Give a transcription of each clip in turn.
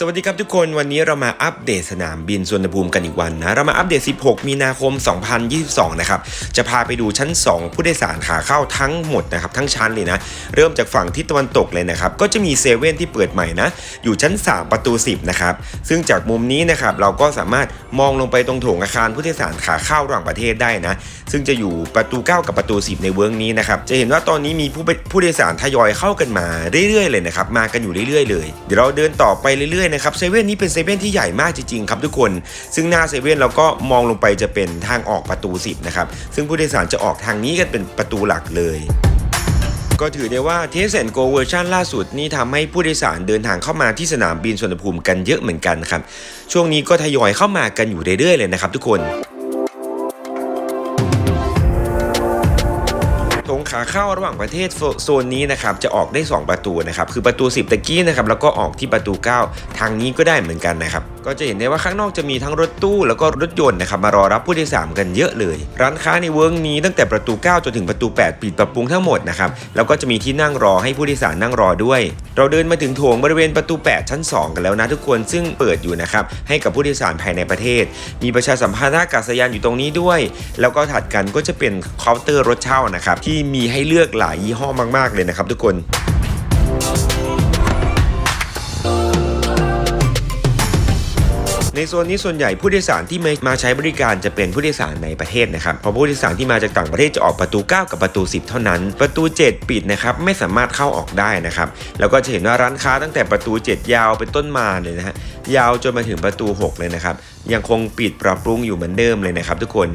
สวัสดีครับทุกคนวันนี้เรามาอัปเดตสนามบินสุวรรณภูมิกันอีกวันนะเรามาอัปเดต 16 มีนาคม 2022 นะครับจะพาไปดูชั้น 2 ผู้โดยสารขาเข้าทั้งหมดนะครับทั้งชั้นเลยนะเริ่มจากฝั่งทิศตะวันตกเลยนะครับก็จะมีเซเว่นที่เปิดใหม่นะอยู่ชั้น 3 ประตู 10 นะครับซึ่งจากมุมนี้นะครับเราก็สามารถมองลงไปตรงโถงอาคารผู้โดยสารขาเข้าระหว่างประเทศได้นะซึ่งจะอยู่ประตู 9 กับประตู 10 ในเวิร์กนี้นะครับจะเห็นว่าตอนนี้มีผู้ผู้โดยสารทยอยเข้ากันมาเรื่อยๆเลยนะครับมากันอยู่เรื่อยๆเลยเดี๋ยวเราเดินต่อไปเรื่อยยนะครับเซเว่นนี้เป็นเซเว่นที่ใหญ่มากจริงๆครับทุกคน ซึ่งหน้าเซเว่นเราก็มองลงไปจะเป็นทางออกประตู 10 นะครับ ซึ่งผู้โดยสารจะออกทางนี้กันเป็นประตูหลักเลยก็ถือได้ว่าเทสแอนโกเวอร์ชันล่าสุดนี่ทำให้ผู้โดยสารเดินทางเข้ามาที่สนามบินสุวรรณภูมิกันเยอะเหมือนกันครับ ช่วงนี้ก็ทยอยเข้ามากันอยู่เรื่อยๆเลยนะครับทุกคน ขาเข้าระหว่างประเทศโซโซนนี้นะครับจะออกได้ 2 ประตูนะครับคือประตู 10 ตะกี้นะครับแล้วก็ออกที่ประตู 9 ทางนี้ก็ได้เหมือนกันนะครับ ก็จะเห็นได้ว่าข้างนอกจะมีทั้งรถตู้แล้วก็รถยนต์นะครับมารอรับผู้โดยสารกันเยอะเลย ร้านค้าในเวิร์กนี้ตั้งแต่ประตู 9 จนถึงประตู 8 ปิดปรับปรุงทั้งหมดนะครับแล้วก็จะมีที่นั่งรอให้ผู้โดยสารนั่งรอด้วย เราเดินมาถึงโถงบริเวณประตู 8 ชั้น 2 กันแล้วนะทุกคนซึ่งเปิดอยู่นะครับให้กับผู้โดยสารภายในประเทศ มีประชาสัมพันธ์ท่าอากาศยานอยู่ตรงนี้ด้วย แล้วก็ถัดกันก็จะเป็นเคาน์เตอร์รถเช่านะครับที่มีให้เลือกหลายยี่ห้อมาก ๆเลยนะครับทุกคน ในโซนนี้ส่วนใหญ่ผู้โดยสารที่มาใช้บริการจะเป็นผู้โดยสารในประเทศนะครับเพราะผู้โดยสารที่มาจากต่างประเทศจะออกประตู 9 กับประตู 10 เท่านั้น ประตู 7 ปิดนะครับไม่สามารถเข้าออกได้นะครับแล้วก็จะเห็นว่าร้านค้าตั้งแต่ประตู 7 ยาวเป็นต้นมาเลยนะฮะยาวจนมาถึงประตู 6 เลยนะครับยังคงปิดปรับปรุงอยู่เหมือนเดิมเลยนะครับทุกคน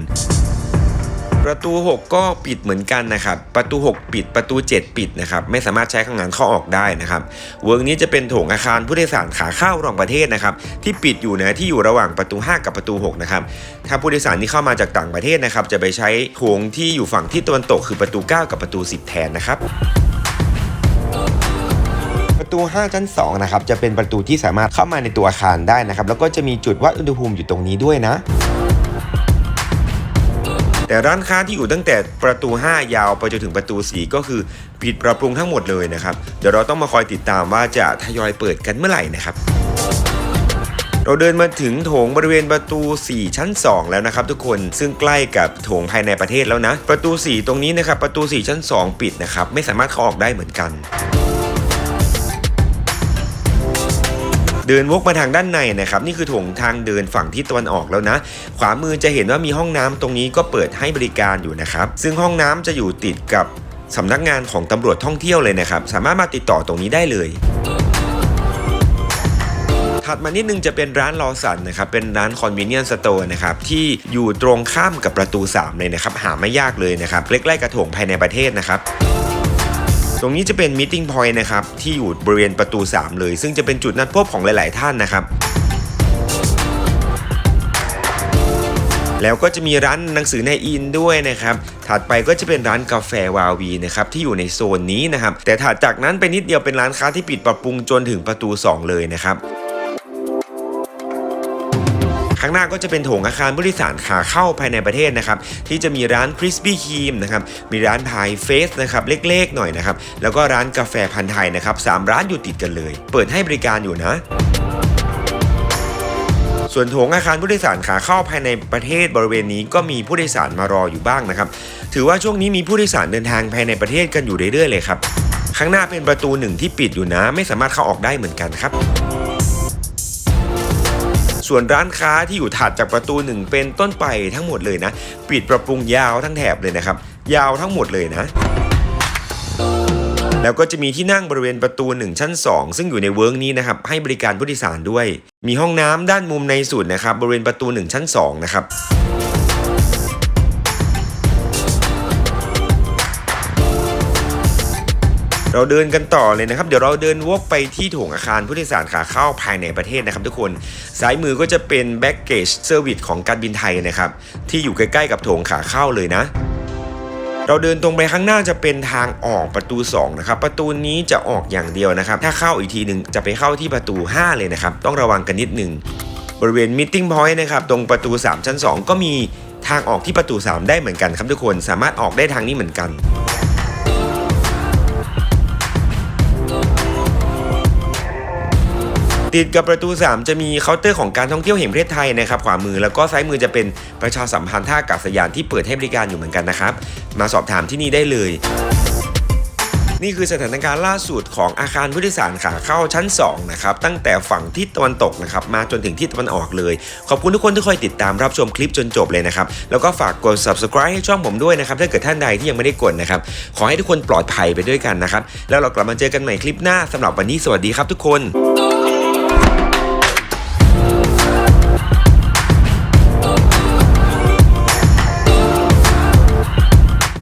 ประตู 6 ก็ปิดเหมือนกันนะครับ ประตู 6 ปิด ประตู 7 ปิดนะครับ ไม่สามารถใช้ข้างงานเข้าออกได้นะครับ เวิร์กนี้จะเป็นโถงอาคารผู้โดยสารขาเข้าระหว่างประเทศนะครับ ที่ปิดอยู่นะ ที่อยู่ระหว่างประตู 5 กับประตู 6 นะครับ ถ้าผู้โดยสารที่เข้ามาจากต่างประเทศนะครับ จะไปใช้โถงที่อยู่ฝั่งที่ตะวันตกคือประตู 9 กับประตู 10 แทนนะครับประตู 5 ชั้น 2 นะครับ จะเป็นประตูที่สามารถเข้ามาในตัวอาคารได้นะครับ แล้วก็จะมีจุดวัดอุณหภูมิอยู่ตรงนี้ด้วยนะ แต่ร้านค้าที่อยู่ตั้งแต่ประตู 5 ยาวไปจนถึงประตู 4 ก็คือปิดปรับปรุงทั้งหมดเลยนะครับ เดี๋ยวเราต้องมาคอยติดตามว่าจะทยอยเปิดกันเมื่อไหร่นะครับเราเดินมาถึงโถงบริเวณประตู 4 ชั้น 2 แล้วนะครับทุกคนซึ่งใกล้กับโถงภายในประเทศแล้วนะ ประตู 4 ตรงนี้นะครับประตู 4 ชั้น 2 ปิดนะครับไม่สามารถเข้าออกได้เหมือนกัน เดินวกมาทางด้านในนะครับนี่คือถงทางเดินฝั่งทิศตะวันออกแล้วนะ ขวามือจะเห็นว่ามีห้องน้ำตรงนี้ก็เปิดให้บริการอยู่นะครับ ซึ่งห้องน้ำจะอยู่ติดกับสำนักงานของตำรวจท่องเที่ยวเลยนะครับ สามารถมาติดต่อตรงนี้ได้เลยถัดมานิดนึงจะเป็นร้านลอสันนะครับ เป็นร้านคอนเวเนียนสโตร์นะครับ ที่อยู่ตรงข้ามกับประตู 3 เลยนะครับ หาไม่ยากเลยนะครับใกล้ๆกระถงภายในประเทศนะครับ ตรงนี้จะเป็น meeting point นะครับที่อยู่บริเวณประตู 3 เลย ซึ่งจะเป็นจุดนัดพบของหลาย ๆ ท่านนะครับแล้วก็จะมีร้านหนังสือในอินด้วยนะครับ ถัดไปก็จะเป็นร้านกาแฟวาวีนะครับที่อยู่ในโซนนี้นะครับ แต่ถัดจากนั้นไปนิดเดียวเป็นร้านค้าที่ปิดปรับปรุงจนถึงประตู 2 เลยนะครับ ข้างหน้าก็จะเป็นโถงอาคารผู้โดยสารขาเข้าภายในประเทศนะครับที่จะมีร้านคริสปี้ครีมนะครับมีร้านพายเฟสนะครับเล็กๆหน่อยนะครับแล้วก็ร้านกาแฟพันธ์ไทยนะครับสามร้านอยู่ติดกันเลย เปิดให้บริการอยู่นะส่วนโถงอาคารผู้โดยสารขาเข้าภายในประเทศบริเวณนี้ก็มีผู้โดยสารมารออยู่บ้างนะครับ ถือว่าช่วงนี้มีผู้โดยสารเดินทางภายในประเทศกันอยู่เรื่อยๆเลยครับ ข้างหน้าเป็นประตูหนึ่งที่ปิดอยู่นะ ไม่สามารถเข้าออกได้เหมือนกันครับ ส่วนร้านค้าที่อยู่ถัดจากประตูหนึ่งเป็นต้นไปทั้งหมดเลยนะ ปิดปรับปรุงยาวทั้งแถบเลยนะครับ ยาวทั้งหมดเลยนะแล้วก็จะมีที่นั่งบริเวณประตู 1 ชั้น 2 ซึ่งอยู่ในเวิร์กนี้นะครับ ให้บริการผู้โดยสารด้วย มีห้องน้ำด้านมุมในสุดนะครับ บริเวณประตู 1 ชั้น 2 นะครับ เราเดินกันต่อเลยนะครับ เดี๋ยวเราเดินวกไปที่ถงอาคารผู้โดยสารขาเข้าภายในประเทศนะครับ ทุกคนซ้ายมือก็จะเป็น baggage service ของการบินไทยนะครับ ที่อยู่ใกล้ๆกับถงขาเข้าเลยนะเราเดินตรงไปข้างหน้าจะเป็นทางออกประตู 2 นะครับ ประตูนี้จะออกอย่างเดียวนะครับ ถ้าเข้าอีกทีหนึ่งจะไปเข้าที่ประตู 5 เลยนะครับ ต้องระวังกันนิดหนึ่งบริเวณ meeting point นะครับ ตรงประตู 3 ชั้น 2 ก็มีทางออกที่ประตู 3 ได้เหมือนกันครับทุกคนสามารถออกได้ทางนี้เหมือนกัน ติดกับประตู 3 จะมีเคาน์เตอร์ของการท่องเที่ยวแห่งประเทศไทยนะครับขวามือแล้วก็ซ้ายมือจะเป็นประชาสัมพันธ์ท่าอากาศยานที่เปิดให้บริการอยู่เหมือนกันนะครับ มาสอบถามที่นี่ได้เลยนี่คือสถานการณ์ล่าสุดของอาคารผู้โดยสารขาเข้าชั้น2นะครับตั้งแต่ฝั่งทิศตะวันตกนะครับมาจนถึงทิศตะวันออกเลย ขอบคุณทุกคนที่คอยติดตามรับชมคลิปจนจบเลยนะครับ แล้วก็ฝากกด subscribe ให้ช่องผมด้วยนะครับ ถ้าเกิดท่านใดที่ยังไม่ได้กดนะครับ ขอให้ทุกคนปลอดภัยไปด้วยกันนะครับ แล้วเรากลับมาเจอกันใหม่คลิปหน้าสำหรับวันนี้สวัสดีครับทุกคน